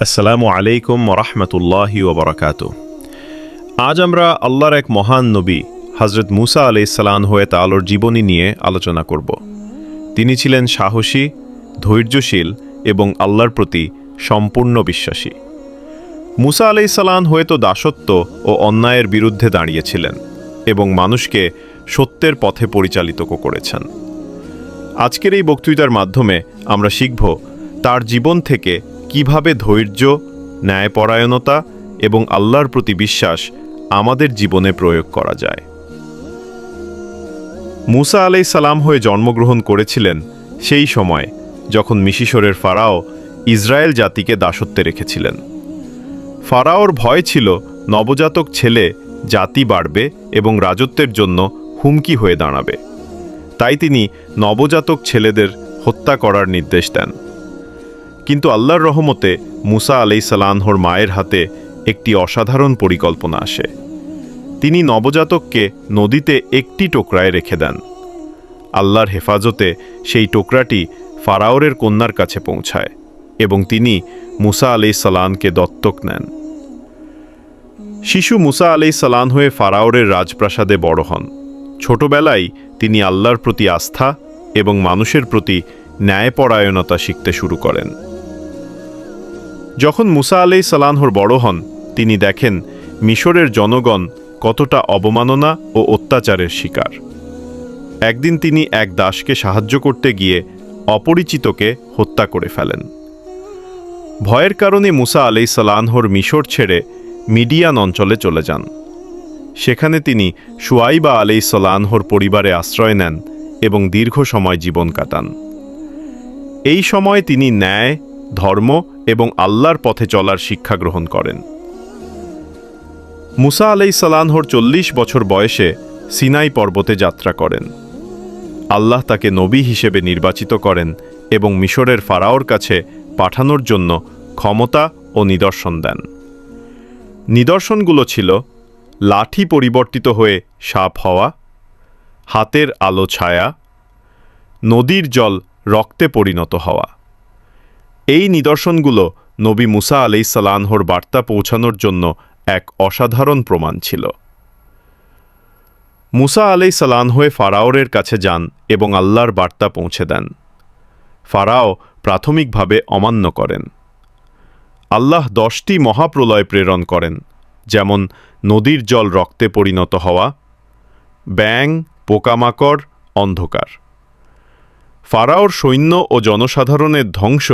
আসসালামু আলাইকুম রহমতুল্লাহি ওবরাকাত আজ আমরা আল্লাহর এক মহান নবী হজরত মুসা আলাইসাল্লাম হয়ে তালোর জীবনী নিয়ে আলোচনা করব। তিনি ছিলেন সাহসী, ধৈর্যশীল এবং আল্লাহর প্রতি সম্পূর্ণ বিশ্বাসী। মুসা আলাইসালান হয়ে তো দাসত্ব ও অন্যায়ের বিরুদ্ধে দাঁড়িয়েছিলেন এবং মানুষকে সত্যের পথে পরিচালিত করেছেন। আজকের এই বক্তৃতার মাধ্যমে আমরা শিখব তার জীবন থেকে কীভাবে ধৈর্য, ন্যায়পরায়ণতা এবং আল্লাহর প্রতি বিশ্বাস আমাদের জীবনে প্রয়োগ করা যায়? মুসা আলাই সালাম হয়ে জন্মগ্রহণ করেছিলেন সেই সময় যখন মিশিসরের ফারাও ইসরায়েল জাতিকে দাসত্বে রেখেছিলেন। ফারাওর ভয় ছিল নবজাতক ছেলে জাতি বাড়বে এবং রাজত্বের জন্য হুমকি হয়ে দাঁড়াবে। তাই তিনি নবজাতক ছেলেদের হত্যা করার নির্দেশ দেন। কিন্তু আল্লাহর রহমতে মুসা আলাই সালানহর মায়ের হাতে একটি অসাধারণ পরিকল্পনা আসে। তিনি নবজাতককে নদীতে একটি টোকরায় রেখে দেন। আল্লাহর হেফাজতে সেই টোকরাটি ফারাওরের কন্যার কাছে পৌঁছায় এবং তিনি মুসা আলাই সালানকে দত্তক নেন। শিশু মুসা আলাই সালান হয়ে ফারাওরের রাজপ্রাসাদে বড় হন। ছোটবেলায় তিনি আল্লাহর প্রতি আস্থা এবং মানুষের প্রতি ন্যায়পরায়ণতা শিখতে শুরু করেন। যখন মুসা আলাই সালানহর বড় হন, তিনি দেখেন মিশরের জনগণ কতটা অবমাননা ও অত্যাচারের শিকার। একদিন তিনি এক দাসকে সাহায্য করতে গিয়ে অপরিচিতকে হত্যা করে ফেলেন। ভয়ের কারণে মুসা আলাই সালানহর মিশর ছেড়ে মিডিয়ান অঞ্চলে চলে যান। সেখানে তিনি সুয়াইবা আলাই সালানহর পরিবারে আশ্রয় নেন এবং দীর্ঘ সময় জীবন কাটান। এই সময় তিনি ন্যায় ধর্ম এবং আল্লাহর পথে চলার শিক্ষা গ্রহণ করেন। মুসা আলাই সালানহর চল্লিশ বছর বয়সে সিনাই পর্বতে যাত্রা করেন। আল্লাহ তাকে নবী হিসেবে নির্বাচিত করেন এবং মিশরের ফারাওর কাছে পাঠানোর জন্য ক্ষমতা ও নিদর্শন দেন। নিদর্শনগুলো ছিল, লাঠি পরিবর্তিত হয়ে সাপ হওয়া, হাতের আলো ছায়া, নদীর জল রক্তে পরিণত হওয়া। এই নিদর্শনগুলো নবী মুসা আলাইসাল্লাহর বার্তা পৌঁছানোর জন্য এক অসাধারণ প্রমাণ ছিল। মুসা আলাই সালান হয়ে ফারাওরের কাছে যান এবং আল্লাহর বার্তা পৌঁছে দেন। ফারাও প্রাথমিকভাবে অমান্য করেন। আল্লাহ দশটি মহাপ্রলয় প্রেরণ করেন, যেমন নদীর জল রক্তে পরিণত হওয়া ব্যাং পোকামাকড়, অন্ধকার। ফারাওর সৈন্য ও জনসাধারণের ধ্বংস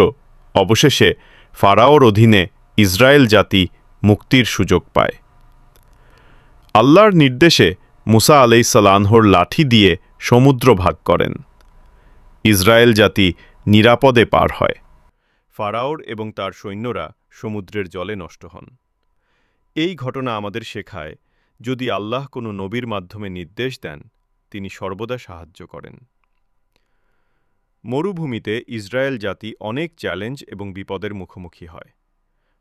অবশেষে ফারাওর অধীনে ইসরায়েল জাতি মুক্তির সুযোগ পায়। আল্লাহর নির্দেশে মুসা আলাই সালানহর লাঠি দিয়ে সমুদ্র ভাগ করেন। ইসরায়েল জাতি নিরাপদে পার হয়। ফারাওর এবং তার সৈন্যরা সমুদ্রের জলে নষ্ট হন। এই ঘটনা আমাদের শেখায়, যদি আল্লাহ কোনো নবীর মাধ্যমে নির্দেশ দেন, তিনি সর্বদা সাহায্য করেন। মরুভূমিতে ইসরায়েল জাতি অনেক চ্যালেঞ্জ এবং বিপদের মুখোমুখি হয়।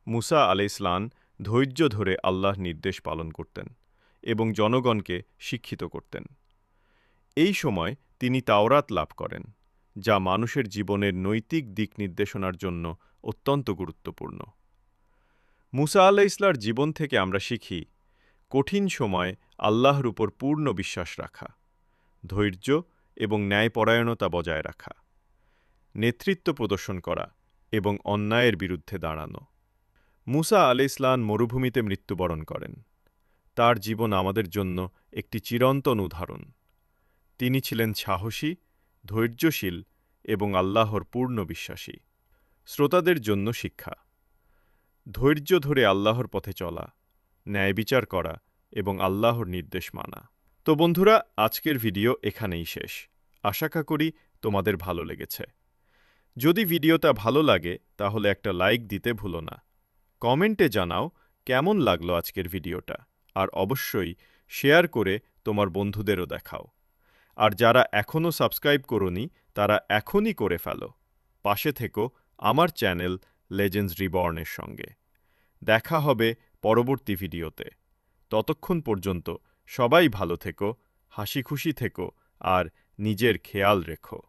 মুসা আলাইসলান ধৈর্য ধরে আল্লাহ নির্দেশ পালন করতেন এবং জনগণকে শিক্ষিত করতেন। এই সময় তিনি তাওরাত লাভ করেন, যা মানুষের জীবনের নৈতিক দিক নির্দেশনার জন্য অত্যন্ত গুরুত্বপূর্ণ। মুসা আল্লাহ ইসলার জীবন থেকে আমরা শিখি, কঠিন সময় আল্লাহর উপর পূর্ণ বিশ্বাস রাখা, ধৈর্য এবং ন্যায়পরায়ণতা বজায় রাখা। নেতৃত্ব প্রদর্শন করা এবং অন্যায়ের বিরুদ্ধে দাঁড়ানো। মুসা আলি ইসলাম মরুভূমিতে মৃত্যুবরণ করেন। তার জীবন আমাদের জন্য একটি চিরন্তন উদাহরণ। তিনি ছিলেন সাহসী, ধৈর্যশীল এবং আল্লাহর পূর্ণ বিশ্বাসী। শ্রোতাদের জন্য শিক্ষা। ধৈর্য ধরে আল্লাহর পথে চলা, ন্যায় বিচার করা এবং আল্লাহর নির্দেশ মানা। তো বন্ধুরা, আজকের ভিডিও এখানেই শেষ। আশা করি তোমাদের ভালো লেগেছে। যদি ভিডিওটা ভালো লাগে, তাহলে একটা লাইক দিতে ভুলো না। কমেন্টে জানাও কেমন লাগল আজকের ভিডিওটা, আর অবশ্যই শেয়ার করে তোমার বন্ধুদেরও দেখাও। আর যারা এখনও সাবস্ক্রাইব করনি, তারা এখনই করে ফেলো। পাশে থেকো আমার চ্যানেল লেজেন্ডস রিবর্নের সঙ্গে। দেখা হবে পরবর্তী ভিডিওতে। ততক্ষণ পর্যন্ত সবাই ভালো থেকো হাসি খুশি থেকো, আর নিজের খেয়াল রেখো।